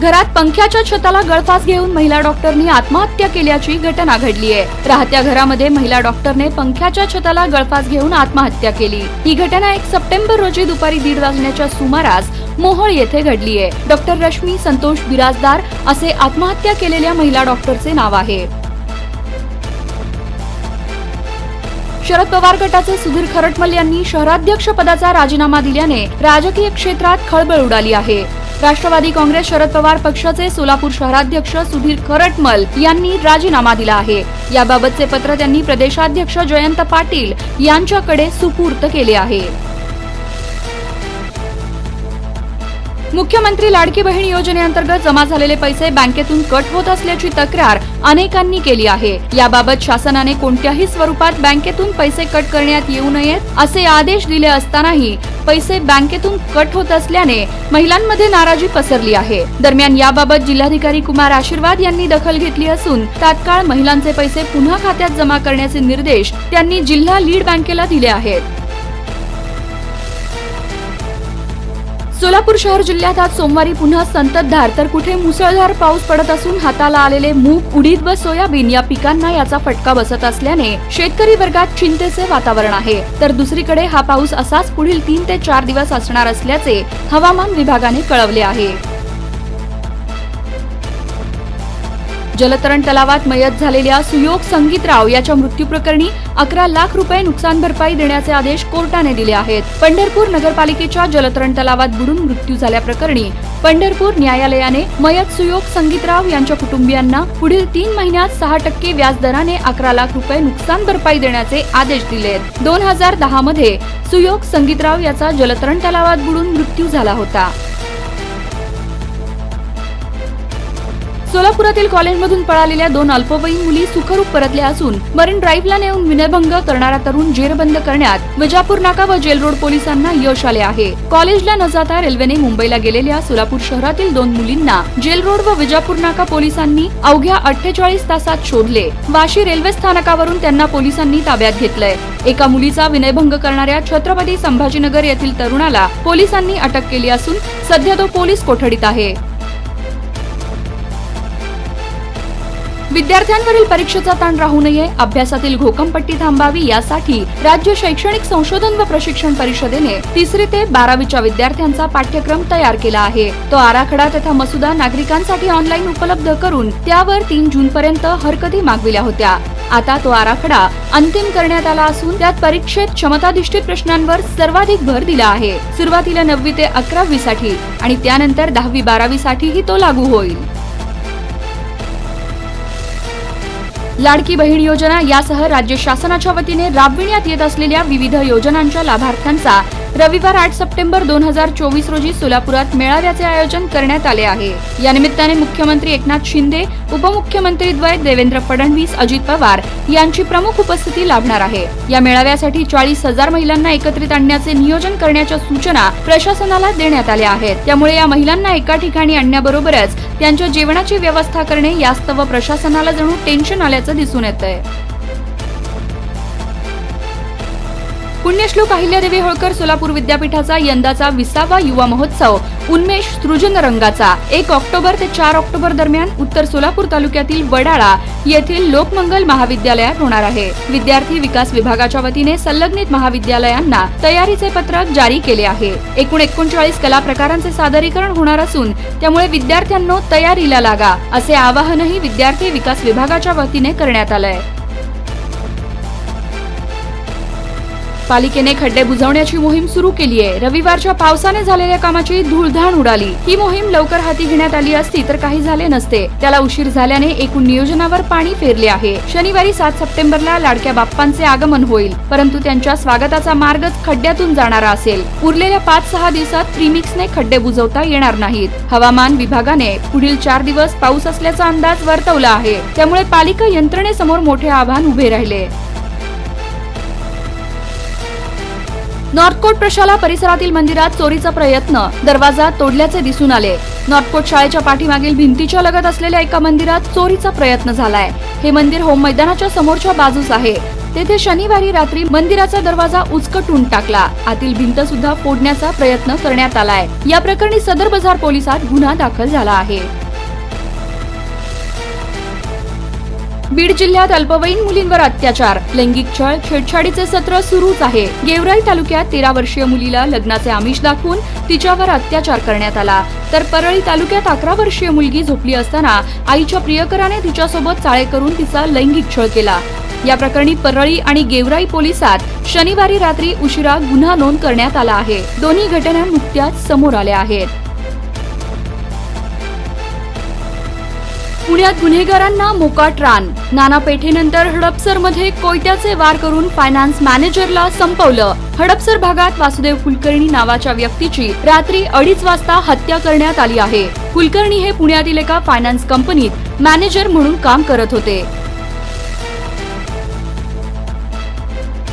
घरात पंख्याच्या छताला गळफास घेऊन महिला डॉक्टरनी आत्महत्या केल्याची घटना घडली आहे. राहत्या घरामध्ये महिला डॉक्टरने पंख्याच्या छताला गळफास घेऊन आत्महत्या केली. ही घटना एक सप्टेंबर रोजी दुपारी दीड वाजण्याच्या सुमारास मोहोळ येथे घडली आहे. डॉक्टर रश्मी संतोष बिराजदार असे आत्महत्या केलेल्या महिला डॉक्टरचे नाव आहे. शरद पवार गटाचे सुधीर खरटमल यांनी शहराध्यक्ष पदाचा राजीनामा दिल्याने राजकीय क्षेत्रात खळबळ उडाली आहे. राष्ट्रवादी काँग्रेस शरद पवार पक्षाचे सोलापूर शहराध्यक्ष सुधीर खरटमल यांनी राजीनामा दिला आहे. याबाबतचे पत्र त्यांनी प्रदेशाध्यक्ष जयंत पाटील यांच्याकडे सुपूर्त केले आहे. मुख्यमंत्री लाडकी बहीण योजनेअंतर्गत जमा झालेले पैसे बँकेतून कट होत असल्याची तक्रार अनेकांनी केली आहे. याबाबत शासनाने कोणत्याही स्वरूपात बँकेतून पैसे कट करण्यात येऊ नयेत असे आदेश दिले असतानाही पैसे बँकेतून कट होत असल्याने महिलांमध्ये नाराजी पसरली आहे. दरम्यान याबाबत जिल्हाधिकारी कुमार आशीर्वाद यांनी दखल घेतली असून तात्काळ महिलांचे पैसे पुन्हा खात्यात जमा करण्याचे निर्देश त्यांनी जिल्हा लीड बँकेला दिले आहेत. सोलापूर शहर जिल्ह्यात आज सोमवारी पुन्हा संततधार. तर कुठे मुसळधार पाऊस पडत असून हाताला आलेले मूग उडीद व सोयाबीन या पिकांना याचा फटका बसत असल्याने शेतकरी वर्गात चिंतेचे वातावरण आहे. तर दुसरीकडे हा पाऊस असाच पुढील तीन ते चार दिवस असणार असल्याचे हवामान विभागाने कळवले आहे. जलतरण तलावात मयत झालेल्या सुयोग संगीतराव याच्या मृत्यू प्रकरणी अकरा लाख रुपये नुकसान भरपाई देण्याचे आदेश कोर्टाने दिले आहेत. पंढरपूर नगरपालिकेच्या जलतरण तलावात बुडून मृत्यू झाल्याप्रकरणी पंढरपूर न्यायालयाने मयत सुयोग संगीतराव यांच्या कुटुंबियांना पुढील तीन महिन्यात सहा टक्के व्याज दराने अकरा लाख रुपये नुकसान भरपाई देण्याचे आदेश दिले. दोन हजार दहा मध्ये सुयोग संगीतराव याचा जलतरण तलावात बुडून मृत्यू झाला होता. सोलापुरातील कॉलेजमधून पळालेल्या दोन अल्पवयीन मुली सुखरूप परतल्या असून मरीन ड्राईव्हला नेऊन विनयभंग करणारा तरुण जेरबंद करण्यात विजापूर नाका व जेल रोड पोलिसांना यश आले आहे. कॉलेजला न जाता रेल्वेने मुंबईला गेलेल्या सोलापूर शहरातील दोन मुलींना जेल रोड व विजापूर नाका पोलिसांनी अवघ्या अठ्ठेचाळीस तासात शोधले. वाशी रेल्वे स्थानकावरून त्यांना पोलिसांनी ताब्यात घेतलंय. एका मुलीचा विनयभंग करणाऱ्या छत्रपती संभाजीनगर येथील तरुणाला पोलिसांनी अटक केली असून सध्या तो पोलीस कोठडीत आहे. विद्यार्थ्यांवरील परीक्षेचा ताण राहू नये अभ्यासातील घोकमपट्टी थांबावी यासाठी राज्य शैक्षणिक संशोधन व प्रशिक्षण परिषदेने तिसरी ते बारावीच्या विद्यार्थ्यांचा पाठ्यक्रम तयार केला आहे. तो आराखडा तथा मसुदा नागरिकांसाठी ऑनलाईन उपलब्ध करून त्यावर तीन जून पर्यंत हरकती मागविल्या होत्या. आता तो आराखडा अंतिम करण्यात आला असून त्यात परीक्षेत क्षमताधिष्ठित प्रश्नांवर सर्वाधिक भर दिला आहे. सुरुवातीला नववी ते अकरावी साठी आणि त्यानंतर दहावी बारावी साठीही तो लागू होईल. लाडकी बहीण योजना यासह राज्य शासनाच्या वतीने राबविण्यात येत असलेल्या विविध योजनांच्या लाभार्थ्यांचा रविवार आठ सप्टेंबर दोन हजार चोवीस रोजी सोलापुरात मेळाव्याचे आयोजन करण्यात आले आहे. या निमित्ताने मुख्यमंत्री एकनाथ शिंदे उपमुख्यमंत्री द्वय देवेंद्र फडणवीस अजित पवार यांची प्रमुख उपस्थिती लाभणार आहे. या मेळाव्यासाठी चाळीस हजार महिलांना एकत्रित आणण्याचे नियोजन करण्याच्या सूचना प्रशासनाला देण्यात आल्या आहेत. त्यामुळे या महिलांना एका ठिकाणी आणण्याबरोबरच त्यांच्या जेवणाची व्यवस्था करणे यास्तव प्रशासनाला जणू टेन्शन आल्याचं दिसून येत आहे पुण्यश्लोक अहिल्यादेवी होळकर सोलापूर विद्यापीठाचा यंदाचा विसावा युवा महोत्सव उन्मेष सृजन रंगाचा एक ऑक्टोबर ते चार ऑक्टोबर दरम्यान उत्तर सोलापूर तालुक्यातील वडाळा येथील लोकमंगल महाविद्यालयात होणार आहे. विद्यार्थी विकास विभागाच्या वतीने संलग्नित महाविद्यालयांना तयारीचे पत्रक जारी केले आहे. एकूण एकोणचाळीस कला प्रकारांचे सादरीकरण होणार असून त्यामुळे विद्यार्थ्यांनो तयारीला लागा असे आवाहनही विद्यार्थी विकास विभागाच्या वतीने करण्यात आलंय. पालिकेने खड्डे बुजवण्याची मोहीम सुरू केली आहे. रविवारच्या पावसाने झालेल्या कामाची धूळधाण उडाली. ही मोहीम लवकर हाती घेण्यात आली असती तर काही झाले नसते. त्याला उशीर झाल्याने एकूण नियोजनावर पाणी फेरले आहे. शनिवारी सात सप्टेंबरला लाडक्या बाप्पांचे आगमन होईल. परंतु त्यांच्या स्वागताचा मार्गच खड्ड्यातून जाणारा असेल. उरलेल्या पाच सहा दिवसात प्रीमिक्सने खड्डे बुजवता येणार नाहीत. हवामान विभागाने पुढील चार दिवस पाऊस असल्याचा अंदाज वर्तवला आहे. त्यामुळे पालिका यंत्रणेसमोर मोठे आव्हान उभे राहिले. नॉर्थकोट प्रशाला परिसरातील मंदिरात चोरीचा प्रयत्न. दरवाजा तोडल्याचे दिसून आले. नॉर्थकोट शाळेच्या पाठीमागील भिंतीच्या लगत असलेल्या एका मंदिरात चोरीचा प्रयत्न झालाय. हे मंदिर होम मैदानाच्या समोरच्या बाजूस आहे. तेथे शनिवारी रात्री मंदिराचा दरवाजा उचकटून टाकला. आतील भिंत सुद्धा फोडण्याचा प्रयत्न करण्यात आलाय. या प्रकरणी सदर बाजार पोलिसात गुन्हा दाखल झाला आहे. बीड जिल्ह्यात अल्पवयीन मुलींवर अत्याचार. लैंगिक छळ छेडछाडीचे सत्र सुरूच आहे. गेवराई तालुक्यात तेरा वर्षीय मुलीला लग्नाचे आमिष दाखवून तिच्यावर अत्याचार करण्यात आला. तर परळी तालुक्यात अकरा वर्षीय मुलगी झोपली असताना आईच्या प्रियकराने तिच्यासोबत चाळे करून तिचा लैंगिक छळ केला. या प्रकरणी परळी आणि गेवराई पोलिसात शनिवारी रात्री उशिरा गुन्हा नोंद करण्यात आला आहे. दोन्ही घटना नुकत्याच समोर आल्या आहेत. पुण्यात गुन्हेगारांना मोकाट रान. नाना पेठेनंतर हडपसरमध्ये कोयत्याचे वार करून फायनान्स मॅनेजरला संपवलं. हडपसर भागात वासुदेव कुलकर्णी नावाच्या व्यक्तीची रात्री अडीच वाजता हत्या करण्यात आली आहे. कुलकर्णी हे पुण्यातील एका फायनान्स कंपनीत मॅनेजर म्हणून काम करत होते.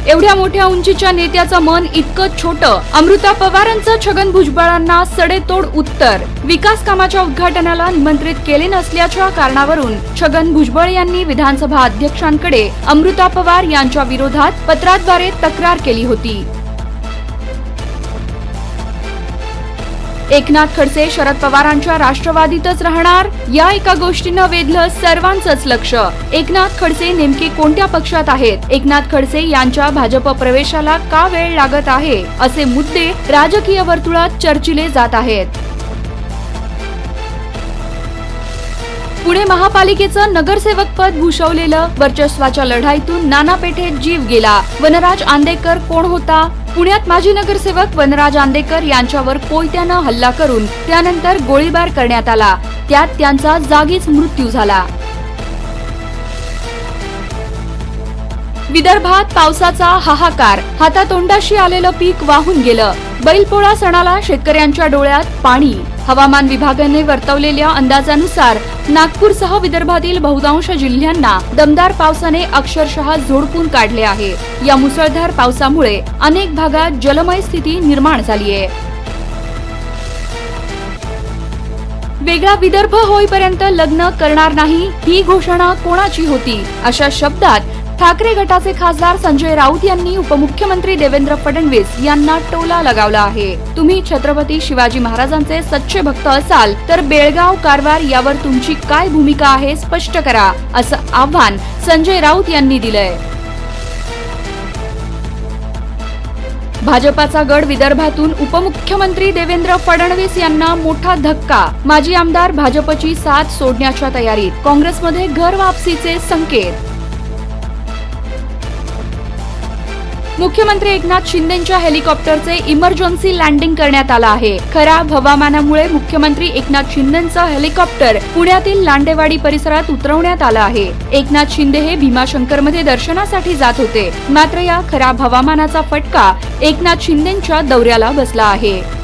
एवढ्या मोठ्या उंचीच्या नेत्याचं मन इतकं छोटं. अमृता पवारांचं छगन भुजबळांना सडेतोड उत्तर. विकास कामाच्या उद्घाटनाला निमंत्रित केले नसल्याच्या कारणावरून छगन भुजबळ यांनी विधानसभा अध्यक्षांकडे अमृता पवार यांच्या विरोधात पत्राद्वारे तक्रार केली होती. एकनाथ खडसे शरद पवारांच्या राष्ट्रवादीतच राहणार. या एका गोष्टीनं वेधलं सर्वांचंच लक्ष. एकनाथ खडसे नेमके कोणत्या पक्षात आहेत? एकनाथ खडसे यांच्या भाजप प्रवेशाला का वेळ लागत आहे? असे मुद्दे राजकीय वर्तुळात चर्चिले जात आहेत. पुणे महापालिकेचं नगरसेवक पद भूषवलेलं वर्चस्वाच्या लढाईतून नाना पेठेत जीव गेला. वनराज आंदेकर कोण होता? पुण्यात माजी नगरसेवक वनराज आंदेकर यांच्यावर कोयत्यानं हल्ला करून त्यानंतर गोळीबार करण्यात आला. त्यात त्यांचा जागीच मृत्यू झाला. विदर्भात पावसाचा हाहाकार. हातातोंडाशी आलेलं पीक वाहून गेलं. बैलपोळा सणाला शेतकऱ्यांच्या डोळ्यात पाणी हवामान विभागाने वर्तवलेल्या अंदाजानुसार नागपूरसह विदर्भातील बहुतांश जिल्ह्यांना दमदार पावसाने अक्षरशः झोडपून काढले आहे. या मुसळधार पावसामुळे अनेक भागात जलमय स्थिती निर्माण झाली आहे. वेगळा विदर्भ होईपर्यंत लग्न करणार नाही ही घोषणा कोणाची होती? अशा शब्दात ठाकरे गटाचे खासदार संजय राऊत यांनी उपमुख्यमंत्री देवेंद्र फडणवीस यांना टोला लगावला आहे. तुम्ही छत्रपती शिवाजी महाराजांचे सच्चे भक्त असाल तर बेळगाव कारवार यावर तुमची काय भूमिका आहे स्पष्ट करा असं आव्हान संजय राऊत यांनी दिलंय. भाजपाचा गड विदर्भातून उपमुख्यमंत्री देवेंद्र फडणवीस यांना मोठा धक्का. माजी आमदार भाजपची साथ सोडण्याच्या तयारीत काँग्रेसमध्ये घर वापसीचे संकेत मुख्यमंत्री एकनाथ शिंदेच्या हेलिकॉप्टरचे इमर्जन्सी लँडिंग करण्यात आलं आहे. खराब हवामानामुळे मुख्यमंत्री एकनाथ शिंदेचं हेलिकॉप्टर पुण्यातील लांडेवाडी परिसरात उतरवण्यात आलं आहे. एकनाथ शिंदे हे भीमाशंकरमध्ये दर्शनासाठी जात होते. मात्र या खराब हवामानाचा फटका एकनाथ शिंदेच्या दौऱ्याला बसला आहे.